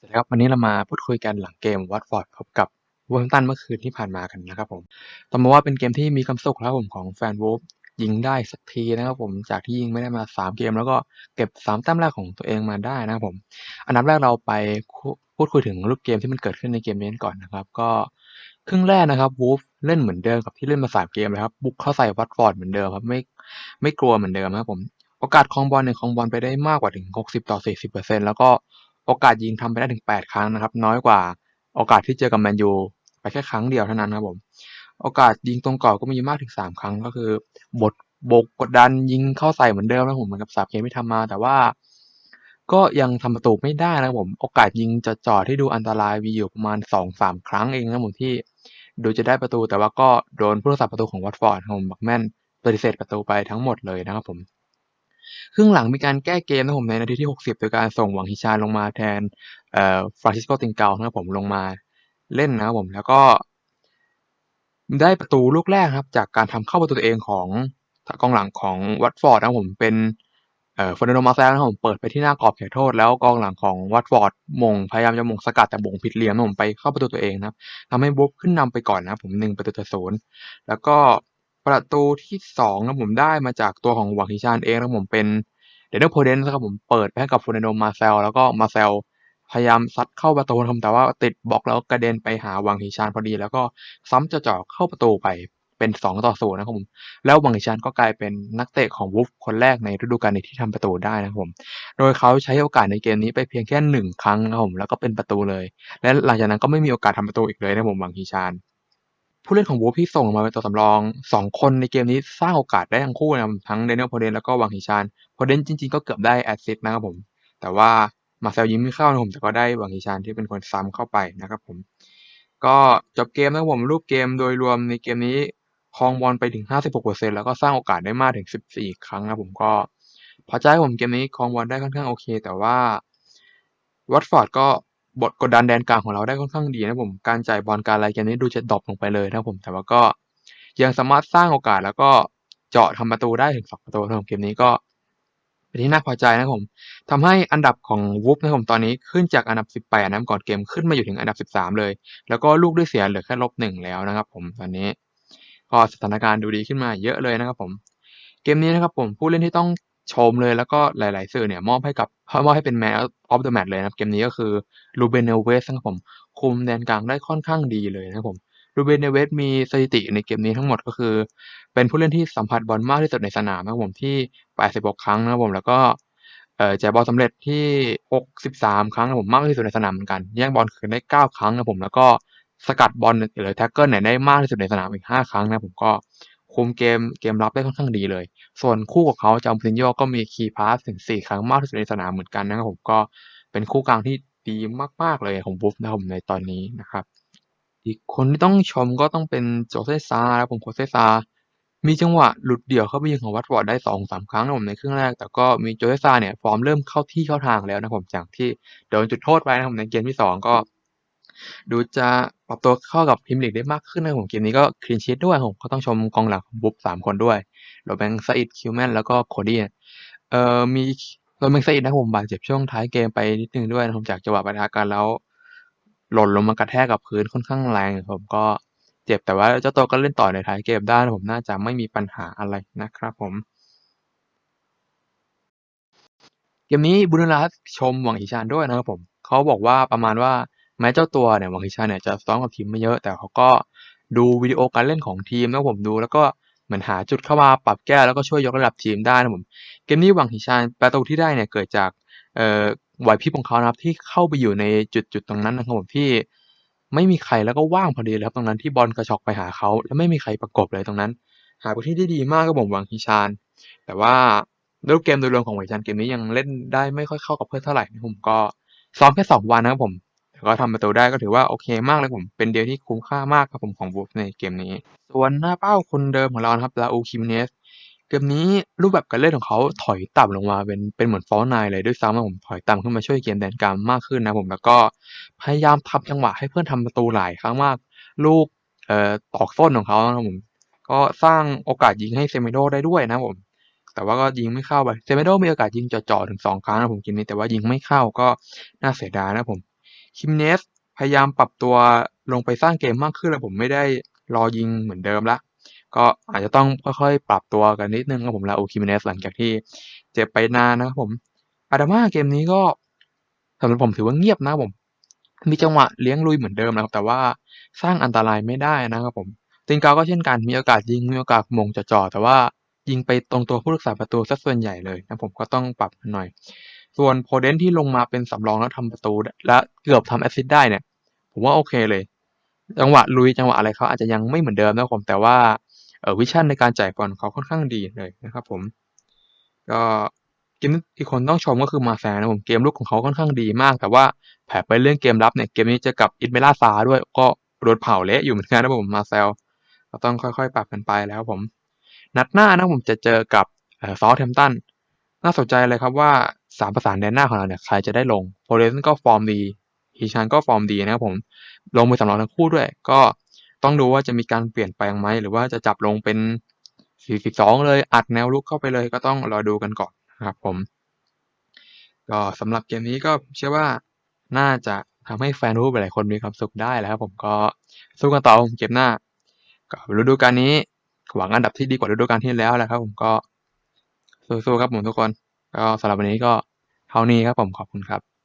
สวัสดีครับวันนี้เรามาพูดคุยกันหลังเกมวัตฟอร์ดพบกับวูฟแฮมป์ตันเมื่อคืนที่ผ่านมากันนะครับผมต้องบอกว่าเป็นเกมที่มีความสุขครับผมของแฟนวูฟยิงได้สักทีนะครับผมจากที่ยิงไม่ได้มา 3 เกม แล้วก็เก็บ 3 แต้มแรกของตัวเองมาได้นะครับผม อันดับแรกเราไปพูดคุยถึงรูปเกมที่มันเกิดขึ้นในเกมนี้ก่อนนะครับ ก็ครึ่งแรกนะครับวูฟเล่นเหมือนเดิมกับที่เล่นมา 3 เกมเลยครับบุกเข้าใส่วัตฟอร์ดเหมือนเดิมครับไม่ไม่กลัวเหมือนเดิมครับผมโอกาสคองบอลเนี่ยคองบอลไปได้มากกว่าถึง 60 ต่อ 40%แล้วก็ โอกาสยิงทำไปได้ถึง 8 ครั้งนะครับ น้อยกว่าโอกาสที่เจอกับแมนยูไปแค่ครั้งเดียวเท่านั้นครับผม โอกาสยิงตรงกรอบก็มีมากถึง 3 ครั้งก็คือบทบกกดดันยิงเข้าใส่เหมือนเดิมนะผมเหมือนกับสามเกมที่ทำมา แต่ว่า ก็ยังทำประตูไม่ได้นะผม โอกาสยิงจ่อๆที่ดูอันตรายมีอยู่ประมาณ 2-3 ครั้งเองนะผมที่ดูจะได้ประตูแต่ว่าก็โดนผู้รักษาประตูของวัตฟอร์ดของบักแมนปฏิเสธประตูไปทั้งหมดเลยนะครับผม ครึ่งหลังมีการแก้เกมนะผมในนาทีที่ 60 โดยการส่งหวังฮิชาลงมาแทนเอ่อฟรานซิสโกติงเกานะครับผมลงมาเล่นนะครับผมแล้วก็ ได้ประตูลูกแรกครับ จากการทำเข้าประตูตัวเองของกองหลังของวัตฟอร์ดนะครับผมเป็นเอ่อฟอนโดมาแซลนะครับผมเปิดไปที่หน้ากรอบเขตโทษ แล้วกองหลังของวัตฟอร์ดมงพยายามจะมงสกัดแต่มงผิดเหลี่ยมนะผมไปเข้าประตูตัวเองนะครับทำให้บุ๊บขึ้นนำไปก่อนนะครับผมหนึ่งประตูต่อศูนย์แล้วก็ ประตูที่สองนะผมได้มาจากตัวของหวังฮิชานเองนะผมเป็นเดนเนอร์โพเดนส์ครับผมเปิดไปให้กับฟอร์นันโดมาแซลแล้วก็มาแซลพยายามซัดเข้าประตูนะครับแต่ว่าติดบล็อกแล้วกระเด็นไปหาวังหิชานพอดี แล้วก็ซ้ำจะเจาะเข้าประตูไปเป็น2ต่อ0นะครับผมแล้ววังหิชานก็กลายเป็นนักเตะของวูฟคนแรกในฤดูกาลนี้ที่ทำประตูได้นะครับผมโดยเขาใช้โอกาสในเกมนี้ไปเพียงแค่หนึ่งครั้งนะครับผมแล้วก็เป็นประตูเลย และหลังจากนั้นก็ไม่มีโอกาสทำประตูอีกเลยนะผมวังหิชาน ผู้เล่นของวูฟที่ส่งมาเป็นตัวสำรองสองคนในเกมนี้สร้างโอกาสได้ทั้งคู่นะครับทั้งเดนิเอลโพเดนแล้วก็วังหิชานโพเดนจริง ๆ ก็เกือบได้แอสซิสต์นะครับผม แต่ว่ามาเซลยิงไม่เข้านะผมแต่ก็ได้วังฮิชานที่เป็นคนซ้ำเข้าไปนะครับผม ก็จบเกมนะครับผมรูปเกมโดยรวมในเกมนี้ครองบอลไปถึง 56%แล้วก็สร้างโอกาสได้มากถึง 14 ครั้งนะผมก็พอใจผมเกมนี้ครองบอลได้ค่อนข้างโอเค แต่ว่าวัตฟอร์ดก็ บทกดดันแดนกลางของเราได้ค่อนข้างดีนะผมการจ่ายบอลการอะไรกมนี้ดูจะดรอปลงไปเลยนะผม แต่ว่าก็ยังสามารถสร้างโอกาสแล้วก็เจาะทำประตูได้ถึง2ประตูในเกมนี้ก็เป็นที่น่าพอใจนะผมทำให้อันดับของวูฟนะผมตอนนี้ขึ้นจากอันดับ 18นะก่อนเกมขึ้นมาอยู่ถึงอันดับ 13 เลย แล้วก็ลูกด้วยเสียเหลือแค่ลบหนึ่งแล้วนะครับ ผมตอนนี้ก็สถานการณ์ดูดีขึ้นมาเยอะเลยนะครับผมเกมนี้นะครับผมผู้เล่นที่ต้อง ชมเลยแล้วก็หลาย ๆ สื่อเนี่ยมอบให้กับมอบให้เป็นแมนออฟเดอะแมตช์เลยนะครับ เกมนี้ก็คือลูเบนเนเวสนะครับผม คุมแดนกลางได้ค่อนข้างดีเลยนะครับผมลูเบนเนเวสมีสถิติในเกมนี้ทั้งหมดก็คือ เป็นผู้เล่นที่สัมผัสบอลมากที่สุดในสนามนะครับผมที่ 86 ครั้งนะครับผมแล้วก็เอ่อจ่ายบอลสำเร็จที่ 63 ครั้งนะครับผมมากที่สุดในสนามเหมือนกันแย่งบอลคืนได้ 9 ครั้งนะครับผมแล้วก็สกัดบอลหรือแท็กเกิลเนี่ยได้มากที่สุดในสนามอีก 5 ครั้งนะผมก็ คุมเกมเกมรับได้ค่อนข้างดีเลย ส่วนคู่กับเขาจอมพินโยก็มีคีย์พาสถึง 4 ครั้งมากที่สุดในสนามเหมือนกันนะครับผมก็เป็นคู่กลางที่ดีมาก ๆ เลยของบุฟนะครับผมในตอนนี้นะครับ อีกคนที่ต้องชมก็ต้องเป็นโจเซซาครับผมโจเซซามีจังหวะหลุดเดี่ยวเข้าไปยิงของวัตฟอร์ดได้สองสามครั้งนะผมในครึ่งแรก แต่ก็มีโจเซซาเนี่ยฟอร์มเริ่มเข้าที่เข้าทางแล้วนะผมจากที่โดนจุดโทษไปนะผมในเกมที่สองก็ ดูจะปรับตัวเข้ากับพรีเมียร์ลีกได้มากขึ้นนะผมเกมนี้ก็คลีนชีทด้วยผมก็ต้องชมกองหลังของบุ๊บสามคนด้วยโรแบงซาอิดคิวแมนแล้วก็โคดี้เอ่อมีโรแบงซาอิดนะผมบาดเจ็บช่วงท้ายเกมไปนิดนึงด้วยนะผมจากจังหวะปะทะกันแล้ว หล่นลงมากระแทกกับพื้นค่อนข้างแรงผมก็เจ็บแต่ว่าเจ้าตัวก็เล่นต่อในท้ายเกมได้ผมน่าจะไม่มีปัญหาอะไรนะครับผมเกมนี้บุญรัตชมหวังฮิชานด้วยนะครับผม เขาบอกว่าประมาณว่า แม้เจ้าตัวเนี่ยหวังฮิชาเนี่ยจะซ้อมกับทีมไม่เยอะ แต่เขาก็ดูวิดีโอการเล่นของทีมนะผมดู แล้วก็เหมือนหาจุดเข้ามาปรับแก้แล้วก็ช่วยยกระดับทีมได้นะผมเกมนี้หวังฮิชานประตูที่ได้เนี่ยเกิดจากเอ่อไหวพริบของเขานะครับที่เข้าไปอยู่ในจุดจุดตรงนั้นนะครับผมที่ไม่มีใครแล้วก็ว่างพอดีเลยครับตรงนั้นที่บอลกระชอกไปหาเขาแล้วไม่มีใครประกบเลยตรงนั้น หาพื้นที่ได้ดีมากครับผมหวังฮิชาน แต่ว่ารูปเกมโดยรวมของหวังฮิชานเกมนี้ยังเล่นได้ไม่ค่อยเข้ากับเพื่อนเท่าไหร่นะผมก็ซ้อมแค่สองวันนะครับผม ก็ทำประตูได้ก็ถือว่าโอเคมากเลยผมเป็นเดียวที่คุ้มค่ามากครับผมของบูฟในเกมนี้ ส่วนหน้าเป้าคนเดิมของเราครับลาอูคิมเนสเกมนี้รูปแบบการเล่นของเขาถอยต่ำลงมาเป็นเป็นเหมือนฟอลไนเลยด้วยซ้ำนะผมถอยต่ำขึ้นมาช่วยเกมแดนกลางมากขึ้นนะผมแล้วก็พยายามทำจังหวะให้เพื่อนทำประตูหลายครั้งมาก ลูกเอ่อตอกส้นของเขานะผมก็สร้างโอกาสยิงให้เซเมโดได้ด้วยนะผม แต่ว่าก็ยิงไม่เข้าไปเซเมโดมีโอกาสยิงจ่อๆถึงสองครั้งนะผมเกมนี้แต่ว่ายิงไม่เข้าก็น่าเสียดายนะผม คิมเนสพยายามปรับตัวลงไปสร้างเกมมากขึ้นแล้วผมไม่ได้รอยิงเหมือนเดิมละ ก็อาจจะต้องค่อยๆ ปรับตัวกันนิดนึงครับผมลาโอคิมเนสหลังจากที่เจ็บไปนานนะครับผมอาดามาเกมนี้ก็สำหรับผมถือว่าเงียบนะครับผม มีจังหวะเลี้ยงลุยเหมือนเดิมนะครับ แต่ว่าสร้างอันตรายไม่ได้นะครับผมติงกาก็เช่นกันมีโอกาสยิงมีโอกาสมงจะจ่อๆแต่ว่ายิงไปตรงตัวผู้รักษาประตูซะส่วนใหญ่เลยนะผมก็ต้องปรับหน่อย ส่วนโพเดนที่ลงมาเป็นสำรองแล้วทำประตูและเกือบทำแอสซิสต์ได้เนี่ย ผมว่าโอเคเลย จังหวะลุยจังหวะอะไรเขาอาจจะยังไม่เหมือนเดิมนะครับผมแต่ว่าออวิชั่นในการจ่ายบอลเขาค่อนข้างดีเลยนะครับผม ก็กมนี้อีกคนต้องชมก็คือมาแซนนะผมเกมลุกของเขาค่อนข้างดีมาก แต่ว่าแผลไปเรื่องเกมรับเนี่ยเกมนี้จะกับอินเมล่าซาด้วยก็โดนเผาเละอยู่เหมือนกันนะผมมาแซลก็ต้องค่อยๆ ปรับกันไปแล้วผม นัดหน้านะผมจะเจอกับซอสแฮมตัน น่าสนใจเลยครับว่าสามประสานแดนหน้าของเราเนี่ยใครจะได้ลงโพเลนก็ฟอร์มดีฮีชานก็ฟอร์มดีนะครับผม ลงมือสำรองทั้งคู่ด้วย ก็ต้องดูว่าจะมีการเปลี่ยนแปลงไหม หรือว่าจะจับลงเป็น 4-2 เลยอัดแนวลุกเข้าไปเลยก็ต้องรอดูกันก่อนนะครับผม ก็สำหรับเกมนี้ก็เชื่อว่าน่าจะทำให้แฟนรูปหลายคนมีความสุขได้แล้วครับผมก็สู้กันต่อผมเกมหน้าก็ฤดูกาลนี้หวังอันดับที่ดีกว่าฤดูกาลที่แล้วแหละครับผมก็ สู้ๆครับผมทุกคนก็สำหรับวันนี้ก็เท่านี้ครับผมขอบคุณครับ